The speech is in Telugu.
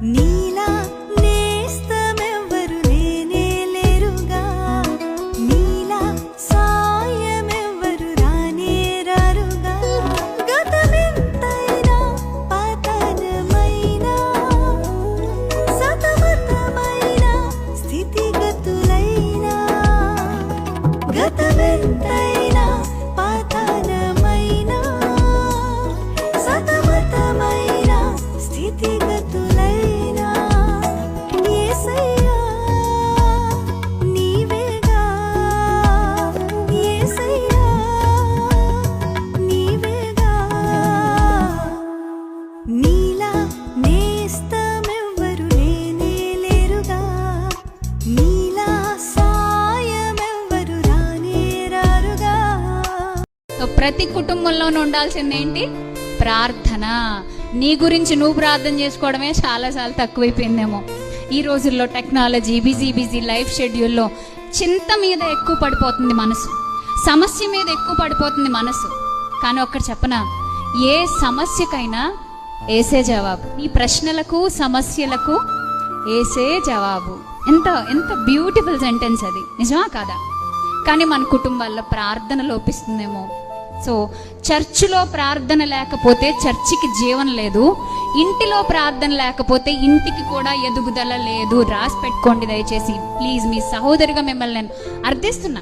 你。ప్రతి కుటుంబంలోనూ ఉండాల్సింది ఏంటి? ప్రార్థన. నీ గురించి నువ్వు ప్రార్థన చేసుకోవడమే చాలాసార్లు తక్కువైపోయిందేమో. ఈ రోజుల్లో టెక్నాలజీ బిజీ బిజీ లైఫ్ షెడ్యూల్లో చింత మీద ఎక్కువ పడిపోతుంది మనసు. సమస్య మీద ఎక్కువ పడిపోతుంది మనసు. కానీ ఒక్కటి చెప్పనా? ఏ సమస్యకైనా ఏసే జవాబు. ఈ ప్రశ్నలకు సమస్యలకు ఏసే జవాబు. ఎంత ఎంత బ్యూటిఫుల్ సెంటెన్స్ అది. నిజమా కాదా? కానీ మన కుటుంబాల్లో ప్రార్థన లోపిస్తుందేమో. సో చర్చిలో ప్రార్థన లేకపోతే చర్చికి జీవన లేదు ఇంటిలో ప్రార్థన లేకపోతే ఇంటికి కూడా ఎదుగుదల లేదు. రాసి పెట్టుకోండి దయచేసి. ప్లీజ్ మీ సహోదరిగా మిమ్మల్ని నేను అర్థిస్తున్నా.